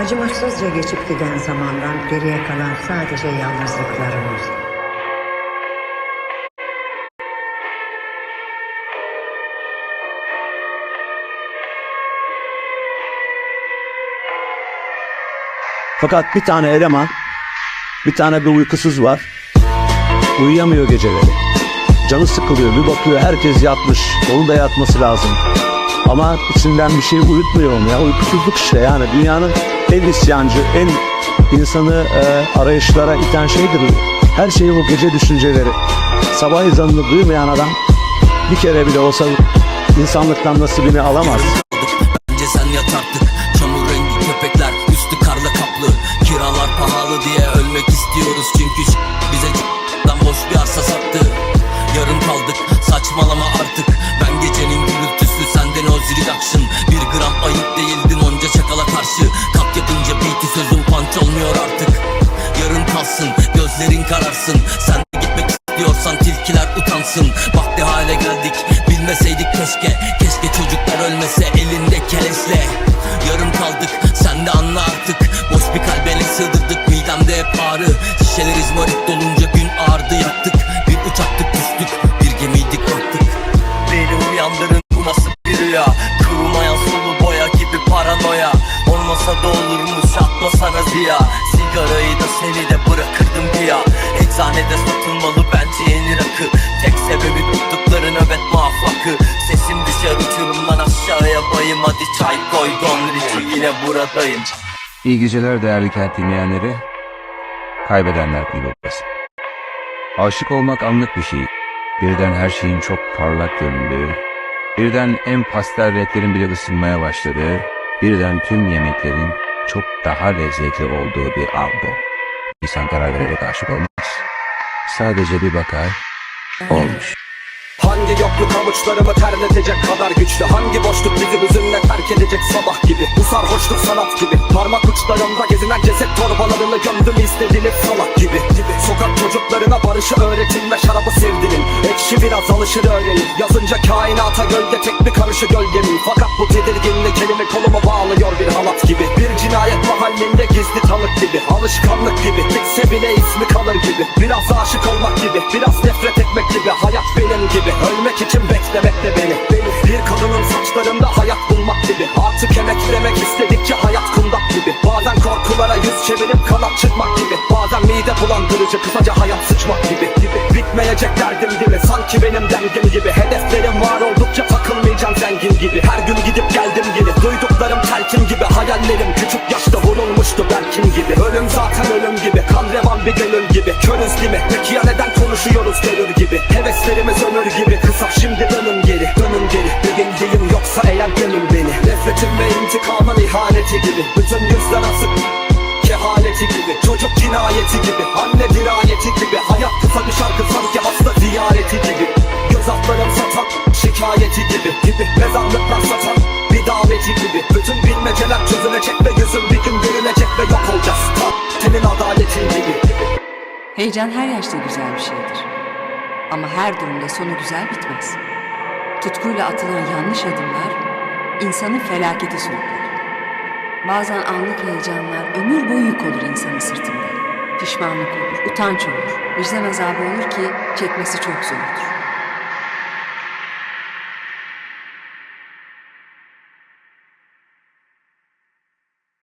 Acımasızca geçip giden zamandan geriye kalan sadece yalnızlıklarımız. Fakat bir tane eleman, bir tane bir uykusuz var. Uyuyamıyor geceleri. Canı sıkılıyor, bir bakıyor herkes yatmış. Onun da yatması lazım. Ama içinden bir şey uyutmuyor onu ya. Uykusuzluk işte yani dünyanın en isyancı, en insanı e, arayışlara iten şeydir. Her şeyi bu gece düşünceleri. Sabah ezanını duymayan adam bir kere bile olsa insanlıktan nasibini alamaz. Kararsın. Sen gitmek istiyorsan tilkiler utansın. Vakti hale geldik bilmeseydik keşke. Keşke çocuklar ölmese elinde keleşle Yarım kaldık sen de anla artık. Boş bir kalbele sığdırdık midemde hep ağrı. Şişeler izmarit dolunca gün ağrıdı yattık. Bir uçaktık düştük bir gemiydik battık Beni uyandırın bu nasıl bir rüya? Kurumayan sulu boya gibi paranoya. Olmasa da olurmuş atmasana ziya. Sigarayı da seni de bırakırdım bir ya Eczanede satılmalı bence yeni rakı Tek sebebi tuttukları nöbet muafakı Sesim düşer uçurumdan aşağıya bayım Hadi çay koy Don yine buradayım İyi geceler değerli kent dinleyenleri. Kaybedenler kulübesi. Aşık olmak anlık bir şey. Birden her şeyin çok parlak göründüğü, birden en pastel renklerin bile ısınmaya başladığı, birden tüm yemeklerin çok daha lezzetli olduğu bir an bu. İnsan karar vererek aşık olmaz. Sadece bir bakar, olmuş. Hangi yokluk avuçlarımı terletecek kadar güçlü? Hangi boşluk bizi hüzünle terk edecek sabah gibi? Bu sarhoşluk sanat gibi. Parmak uçlarımda gezinen ceset torbalarını gömdüm istediğiniz salak gibi. Gibi Sokak çocuklarına barışı öğretin ve şarabı sevdirin. Ekşi biraz alışır öğrenin. Yazınca kainata gölge tek bir karışı gölgemin Fakat bu tedirginlik elimi kolumu bağlıyor bir halat gibi. Bir cinayet mahallinde gizli tanık gibi. Alışkanlık gibi. Bitse bile gibi. Biraz aşık olmak gibi Biraz nefret etmek gibi. Hayat benim gibi. Ölmek için beklemek de beni. Beni. Bir kadının saçlarında hayat bulmak gibi. Artık emeklemek istedikçe hayat kundak gibi. Bazen korkulara yüz çevirip kanat çırpmak gibi. Bazen mide bulandırıcı kısaca hayat sıçmak gibi. Gibi Bitmeyecek derdim gibi. Sanki benim dengim gibi. Hedeflerim var oldukça takılmayacağım zengin gibi. Her gün gidip geldim gibi. Duyduklarım telkin gibi mi? Peki ya neden konuşuyoruz terör gibi? Heveslerimiz ömür gibi. Kısa şimdi dönün geri Dönün geri. Gün değilim yoksa eğer gömün beni. Nefretim ve intikamın ihaneti gibi. Bütün yüzler asık kehaleti gibi. Çocuk cinayeti gibi Anne dirayeti gibi. Hayat kısa bir şarkı sanki hasta ziyareti gibi. Göz altlarım satan şikayeti gibi. Gibi Mezarlıklar satan bir daveti gibi. Bütün bilmeceler çözülecek ve yüzüm bir gün Heyecan her yaşta güzel bir şeydir. Ama her durumda sonu güzel bitmez. Tutkuyla atılan yanlış adımlar insanı felakete sürükler. Bazen anlık heyecanlar ömür boyu yük olur insanın sırtında. Pişmanlık olur, utanç olur, vicdan azabı olur ki çekmesi çok zordur.